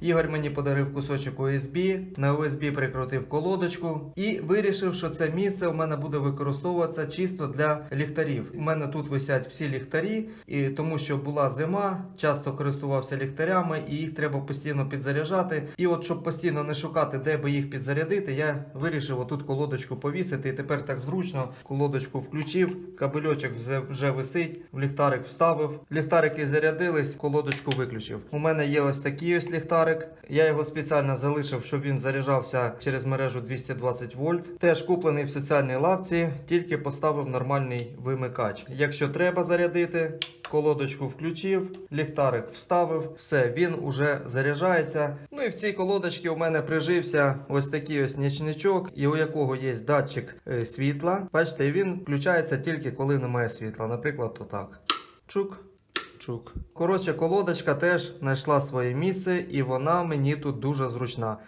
Ігор мені подарив кусочок USB, на USB прикрутив колодочку і вирішив, що це місце у мене буде використовуватися чисто для ліхтарів. У мене тут висять всі ліхтарі, і тому що була зима, часто користувався ліхтарями, і їх треба постійно підзаряджати. І от щоб постійно не шукати, де би їх підзарядити, я вирішив отут колодочку повісити. І тепер так зручно колодочку включив, кабельочок вже, висить, в ліхтарик вставив. Ліхтарики зарядились, колодочку виключив. У мене є ось такий ось ліхтарик. Я його спеціально залишив, щоб він заряджався через мережу 220 вольт. Теж куплений в соціальній лавці, тільки поставив нормальний вимикач. Якщо треба зарядити, колодочку включив, ліхтарик вставив, все, він уже заряджається. Ну і в цій колодочці у мене прижився ось такий ось нічничок, і у якого є датчик е, світла. Бачите, він включається тільки коли немає світла. Наприклад, отак. Чук. Чук. Коротше, колодочка теж знайшла своє місце, і вона мені тут дуже зручна.